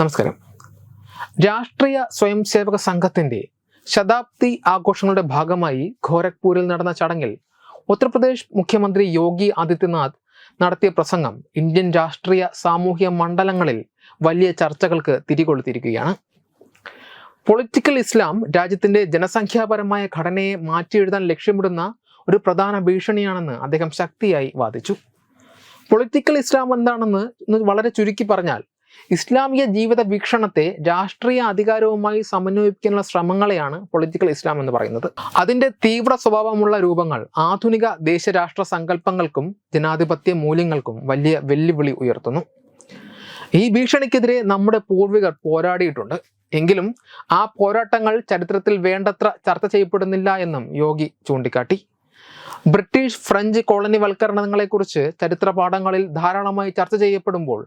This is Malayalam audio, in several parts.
നമസ്കാരം. രാഷ്ട്രീയ സ്വയം സേവക സംഘത്തിന്റെ ശതാബ്ദി ആഘോഷങ്ങളുടെ ഭാഗമായി ഖോരഗ്പൂരിൽ നടന്ന ചടങ്ങിൽ ഉത്തർപ്രദേശ് മുഖ്യമന്ത്രി യോഗി ആദിത്യനാഥ് നടത്തിയ പ്രസംഗം ഇന്ത്യൻ രാഷ്ട്രീയ സാമൂഹ്യ മണ്ഡലങ്ങളിൽ വലിയ ചർച്ചകൾക്ക് തിരികൊളുത്തിയിരിക്കുകയാണ്. പൊളിറ്റിക്കൽ ഇസ്ലാം രാജ്യത്തിന്റെ ജനസംഖ്യാപരമായ ഘടനയെ മാറ്റിയെഴുതാൻ ലക്ഷ്യമിടുന്ന ഒരു പ്രധാന ഭീഷണിയാണെന്ന് അദ്ദേഹം ശക്തിയായി വാദിച്ചു. പൊളിറ്റിക്കൽ ഇസ്ലാം എന്താണെന്ന് വളരെ ചുരുക്കി പറഞ്ഞാൽ ഇസ്ലാമിക ജീവിത വീക്ഷണത്തെ രാഷ്ട്രീയ അധികാരവുമായി സമന്വയിപ്പിക്കാനുള്ള ശ്രമങ്ങളെയാണ് പൊളിറ്റിക്കൽ ഇസ്ലാം എന്ന് പറയുന്നത്. അതിന്റെ തീവ്ര സ്വഭാവമുള്ള രൂപങ്ങൾ ആധുനിക ദേശരാഷ്ട്ര സങ്കല്പങ്ങൾക്കും ജനാധിപത്യ മൂല്യങ്ങൾക്കും വലിയ വെല്ലുവിളി ഉയർത്തുന്നു. ഈ ഭീഷണിക്കെതിരെ നമ്മുടെ പൂർവികർ പോരാടിയിട്ടുണ്ട്. എങ്കിലും ആ പോരാട്ടങ്ങൾ ചരിത്രത്തിൽ വേണ്ടത്ര ചർച്ച ചെയ്യപ്പെടുന്നില്ല എന്നും യോഗി ചൂണ്ടിക്കാട്ടി. ബ്രിട്ടീഷ് ഫ്രഞ്ച് കോളനിവൽക്കരണങ്ങളെക്കുറിച്ച് ചരിത്ര പാഠങ്ങളിൽ ധാരാളമായി ചർച്ച ചെയ്യപ്പെടുമ്പോൾ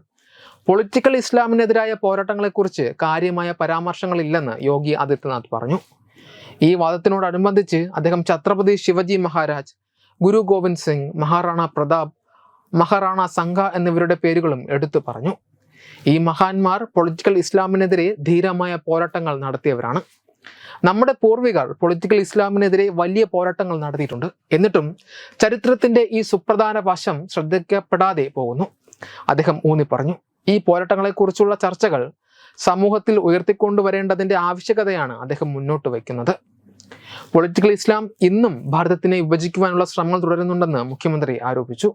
പൊളിറ്റിക്കൽ ഇസ്ലാമിനെതിരായ പോരാട്ടങ്ങളെക്കുറിച്ച് കാര്യമായ പരാമർശങ്ങളില്ലെന്ന് യോഗി ആദിത്യനാഥ് പറഞ്ഞു. ഈ വാദത്തിനോടനുബന്ധിച്ച് അദ്ദേഹം ഛത്രപതി ശിവജി മഹാരാജ് ഗുരു ഗോവിന്ദ് സിംഗ് മഹാറാണ പ്രതാപ് മഹാറാണ സംഘ എന്നിവരുടെ പേരുകളും എടുത്തു പറഞ്ഞു. ഈ മഹാന്മാർ പൊളിറ്റിക്കൽ ഇസ്ലാമിനെതിരെ ധീരമായ പോരാട്ടങ്ങൾ നടത്തിയവരാണ്. നമ്മുടെ പൂർവികർ പൊളിറ്റിക്കൽ ഇസ്ലാമിനെതിരെ വലിയ പോരാട്ടങ്ങൾ നടത്തിയിട്ടുണ്ട്. എന്നിട്ടും ചരിത്രത്തിന്റെ ഈ സുപ്രധാന വശം ശ്രദ്ധിക്കപ്പെടാതെ പോകുന്നു. അദ്ദേഹം ഊന്നി പറഞ്ഞു. ഈ പോരാട്ടങ്ങളെക്കുറിച്ചുള്ള ചർച്ചകൾ സമൂഹത്തിൽ ഉയർത്തിക്കൊണ്ടുവരേണ്ടതിന്റെ ആവശ്യകതയാണ് അദ്ദേഹം മുന്നോട്ട് വയ്ക്കുന്നത്. പൊളിറ്റിക്കൽ ഇസ്ലാം ഇന്നും ഭാരതത്തിനെ വിഭജിക്കുവാനുള്ള ശ്രമങ്ങൾ തുടരുന്നുണ്ടെന്ന് മുഖ്യമന്ത്രി ആരോപിച്ചു.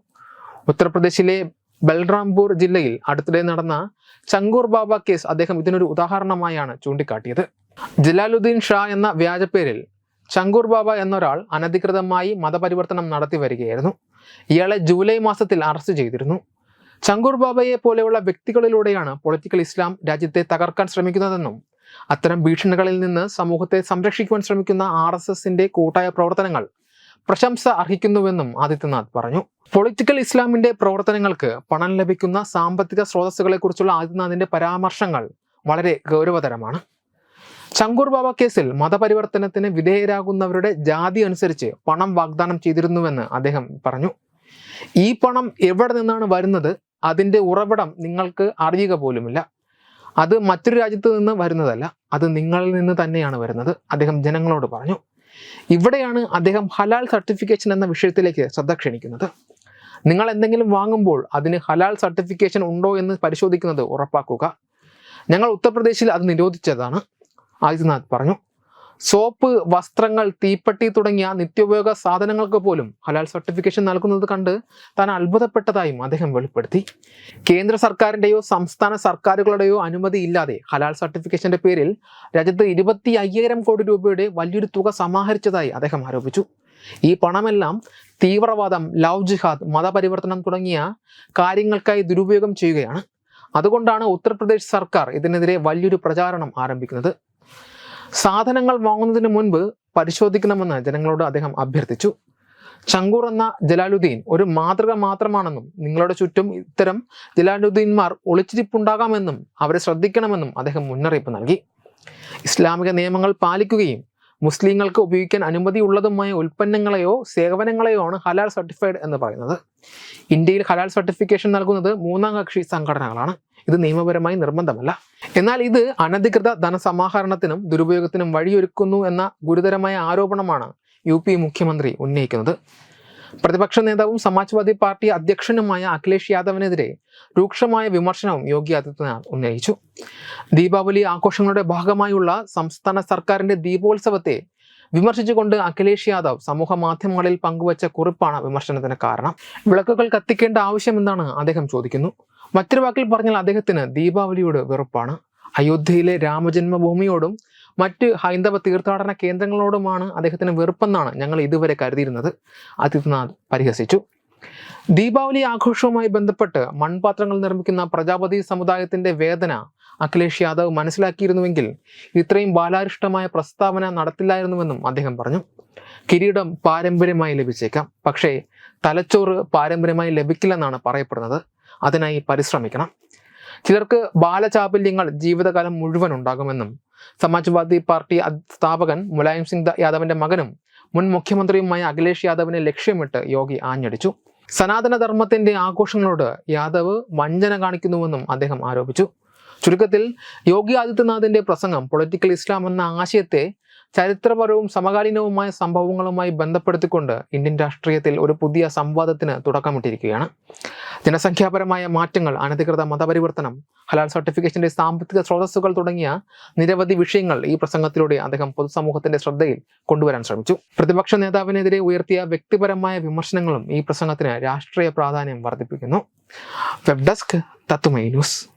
ഉത്തർപ്രദേശിലെ ബൽറാംപൂർ ജില്ലയിൽ അടുത്തിടെ നടന്ന ചങ്കൂർ ബാബ കേസ് അദ്ദേഹം ഇതിനൊരു ഉദാഹരണമായാണ് ചൂണ്ടിക്കാട്ടിയത്. ജലാലുദ്ദീൻ ഷാ എന്ന വ്യാജപ്പേരിൽ ചങ്കൂർ ബാബ എന്നൊരാൾ അനധികൃതമായി മതപരിവർത്തനം നടത്തി വരികയായിരുന്നു ഇയാളെ ജൂലൈ മാസത്തിൽ അറസ്റ്റ് ചെയ്തിരുന്നു. ചങ്കൂർ ബാബയെ പോലെയുള്ള വ്യക്തികളിലൂടെയാണ് പൊളിറ്റിക്കൽ ഇസ്ലാം രാജ്യത്തെ തകർക്കാൻ ശ്രമിക്കുന്നതെന്നും അത്തരം ഭീഷണികളിൽ നിന്ന് സമൂഹത്തെ സംരക്ഷിക്കുവാൻ ശ്രമിക്കുന്ന ആർ എസ് എസിന്റെ കൂട്ടായ പ്രവർത്തനങ്ങൾ പ്രശംസ അർഹിക്കുന്നുവെന്നും ആദിത്യനാഥ് പറഞ്ഞു. പൊളിറ്റിക്കൽ ഇസ്ലാമിന്റെ പ്രവർത്തനങ്ങൾക്ക് പണം ലഭിക്കുന്ന സാമ്പത്തിക സ്രോതസ്സുകളെക്കുറിച്ചുള്ള ആദിത്യനാഥിന്റെ പരാമർശങ്ങൾ വളരെ ഗൗരവതരമാണ്. ചങ്കൂർ ബാബ കേസിൽ മതപരിവർത്തനത്തിന് വിധേയരാകുന്നവരുടെ ജാതി അനുസരിച്ച് പണം വാഗ്ദാനം ചെയ്തിരുന്നുവെന്ന് അദ്ദേഹം പറഞ്ഞു. ഈ പണം എവിടെ നിന്നാണ് വരുന്നത്? അതിന്റെ ഉറവിടം നിങ്ങൾക്ക് അറിയുക പോലുമില്ല. അത് മറ്റൊരു രാജ്യത്ത് നിന്ന് വരുന്നതല്ല അത് നിങ്ങളിൽ നിന്ന് തന്നെയാണ് വരുന്നത് അദ്ദേഹം ജനങ്ങളോട് പറഞ്ഞു. ഇവിടെയാണ് അദ്ദേഹം ഹലാൽ സർട്ടിഫിക്കേഷൻ എന്ന വിഷയത്തിലേക്ക് ശ്രദ്ധ ക്ഷണിക്കുന്നത്. നിങ്ങൾ എന്തെങ്കിലും വാങ്ങുമ്പോൾ അതിന് ഹലാൽ സർട്ടിഫിക്കേഷൻ ഉണ്ടോ എന്ന് പരിശോധിക്കുന്നത് ഉറപ്പാക്കുക. ഞങ്ങൾ ഉത്തർപ്രദേശിൽ അത് നിരോധിച്ചതാണ് ആദിത്യനാഥ് പറഞ്ഞു. സോപ്പ് വസ്ത്രങ്ങൾ തീപ്പെട്ടി തുടങ്ങിയ നിത്യോപയോഗ സാധനങ്ങൾക്ക് പോലും ഹലാൽ സർട്ടിഫിക്കേഷൻ നൽകുന്നത് കണ്ട് താൻ അത്ഭുതപ്പെട്ടതായും അദ്ദേഹം വെളിപ്പെടുത്തി. കേന്ദ്ര സർക്കാരിന്റെയോ സംസ്ഥാന സർക്കാരുകളുടെയോ അനുമതി ഇല്ലാതെ ഹലാൽ സർട്ടിഫിക്കേഷന്റെ പേരിൽ രാജ്യത്ത് ഇരുപത്തി അയ്യായിരം കോടി രൂപയുടെ വലിയൊരു തുക സമാഹരിച്ചതായി അദ്ദേഹം ആരോപിച്ചു. ഈ പണമെല്ലാം തീവ്രവാദം ലവ് ജിഹാദ് മതപരിവർത്തനം തുടങ്ങിയ കാര്യങ്ങൾക്കായി ദുരുപയോഗം ചെയ്യുകയാണ്. അതുകൊണ്ടാണ് ഉത്തർപ്രദേശ് സർക്കാർ ഇതിനെതിരെ വലിയൊരു പ്രചാരണം ആരംഭിക്കുന്നത്. സാധനങ്ങൾ വാങ്ങുന്നതിന് മുൻപ് പരിശോധിക്കണമെന്ന് ജനങ്ങളോട് അദ്ദേഹം അഭ്യർത്ഥിച്ചു. ചങ്കൂർ എന്ന ജലാലുദ്ദീൻ ഒരു മാതൃക മാത്രമാണെന്നും നിങ്ങളുടെ ചുറ്റും ഇത്തരം ജലാലുദ്ദീൻമാർ ഒളിച്ചിരിപ്പുണ്ടാകാമെന്നും അവരെ ശ്രദ്ധിക്കണമെന്നും അദ്ദേഹം മുന്നറിയിപ്പ് നൽകി. ഇസ്ലാമിക നിയമങ്ങൾ പാലിക്കുകയും മുസ്ലിങ്ങൾക്ക് ഉപയോഗിക്കാൻ അനുമതിയുള്ളതുമായ ഉൽപ്പന്നങ്ങളെയോ സേവനങ്ങളെയോ ആണ് ഹലാൽ സർട്ടിഫൈഡ് എന്ന് പറയുന്നത്. ഇന്ത്യയിൽ ഹലാൽ സർട്ടിഫിക്കേഷൻ നൽകുന്നത് മൂന്നാം കക്ഷി സംഘടനകളാണ്. ഇത് നിയമപരമായി നിർബന്ധമല്ല. എന്നാൽ ഇത് അനധികൃത ധനസമാഹരണത്തിനും ദുരുപയോഗത്തിനും വഴിയൊരുക്കുന്നു എന്ന ഗുരുതരമായ ആരോപണമാണ് യു പി മുഖ്യമന്ത്രി ഉന്നയിക്കുന്നത്. പ്രതിപക്ഷ നേതാവും സമാജ്വാദി പാർട്ടി അധ്യക്ഷനുമായ അഖിലേഷ് യാദവിനെതിരെ രൂക്ഷമായ വിമർശനവും യോഗി ആദിത്യനാഥ് ഉന്നയിച്ചു. ദീപാവലി ആഘോഷങ്ങളുടെ ഭാഗമായുള്ള സംസ്ഥാന സർക്കാരിന്റെ ദീപോത്സവത്തെ വിമർശിച്ചുകൊണ്ട് അഖിലേഷ് യാദവ് സമൂഹ മാധ്യമങ്ങളിൽ പങ്കുവച്ച കുറിപ്പാണ് വിമർശനത്തിന് കാരണം. വിളക്കുകൾ കത്തിക്കേണ്ട ആവശ്യമെന്താണ് അദ്ദേഹം ചോദിക്കുന്നു. മറ്റൊരു വാക്കിൽ പറഞ്ഞാൽ അദ്ദേഹത്തിന് ദീപാവലിയോട് വെറുപ്പാണ്. അയോധ്യയിലെ രാമജന്മഭൂമിയോടും മറ്റ് ഹൈന്ദവ തീർത്ഥാടന കേന്ദ്രങ്ങളോടുമാണ് അദ്ദേഹത്തിന് വെറുപ്പെന്നാണ് ഞങ്ങൾ ഇതുവരെ കരുതിയിരുന്നത്. ആദിത്യനാഥ് പരിഹസിച്ചു. ദീപാവലി ആഘോഷവുമായി ബന്ധപ്പെട്ട് മൺപാത്രങ്ങൾ നിർമ്മിക്കുന്ന പ്രജാപതി സമുദായത്തിന്റെ വേദന അഖിലേഷ് യാദവ് മനസ്സിലാക്കിയിരുന്നുവെങ്കിൽ ഇത്രയും ബാലാരിഷ്ടമായ പ്രസ്താവന നടത്തില്ലായിരുന്നുവെന്നും അദ്ദേഹം പറഞ്ഞു. കിരീടം പാരമ്പര്യമായി ലഭിച്ചേക്കാം. പക്ഷേ തലച്ചോറ് പാരമ്പര്യമായി ലഭിക്കില്ലെന്നാണ് പറയപ്പെടുന്നത്. അതിനായി പരിശ്രമിക്കണം. ചിലർക്ക് ബാലചാപല്യങ്ങൾ ജീവിതകാലം മുഴുവൻ ഉണ്ടാകുമെന്നും സമാജ്വാദി പാർട്ടി സ്ഥാപകൻ മുലായം സിംഗ് യാദവിന്റെ മകനും മുൻ മുഖ്യമന്ത്രിയുമായ അഖിലേഷ് യാദവിനെ ലക്ഷ്യമിട്ട് യോഗി ആഞ്ഞടിച്ചു. സനാതനധർമ്മത്തിന്റെ ആഘോഷങ്ങളോട് യാദവ് വഞ്ചന കാണിക്കുന്നുവെന്നും അദ്ദേഹം ആരോപിച്ചു. ചുരുക്കത്തിൽ യോഗി ആദിത്യനാഥിന്റെ പ്രസംഗം പൊളിറ്റിക്കൽ ഇസ്ലാം എന്ന ആശയത്തെ ചരിത്രപരവും സമകാലീനവുമായ സംഭവങ്ങളുമായി ബന്ധപ്പെടുത്തിക്കൊണ്ട് ഇന്ത്യൻ രാഷ്ട്രീയത്തിൽ ഒരു പുതിയ സംവാദത്തിന് തുടക്കമിട്ടിരിക്കുകയാണ്. ജനസംഖ്യാപരമായ മാറ്റങ്ങൾ അനധികൃത മതപരിവർത്തനം ഹലാൽ സർട്ടിഫിക്കേഷന്റെ സാമ്പത്തിക സ്രോതസ്സുകൾ തുടങ്ങിയ നിരവധി വിഷയങ്ങൾ ഈ പ്രസംഗത്തിലൂടെ അദ്ദേഹം പൊതുസമൂഹത്തിന്റെ ശ്രദ്ധയിൽ കൊണ്ടുവരാൻ ശ്രമിച്ചു. പ്രതിപക്ഷ നേതാവിനെതിരെ ഉയർത്തിയ വ്യക്തിപരമായ വിമർശനങ്ങളും ഈ പ്രസംഗത്തിന് രാഷ്ട്രീയ പ്രാധാന്യം വർദ്ധിപ്പിക്കുന്നു. വെബ് ഡെസ്ക് തത്തുമൈ ന്യൂസ്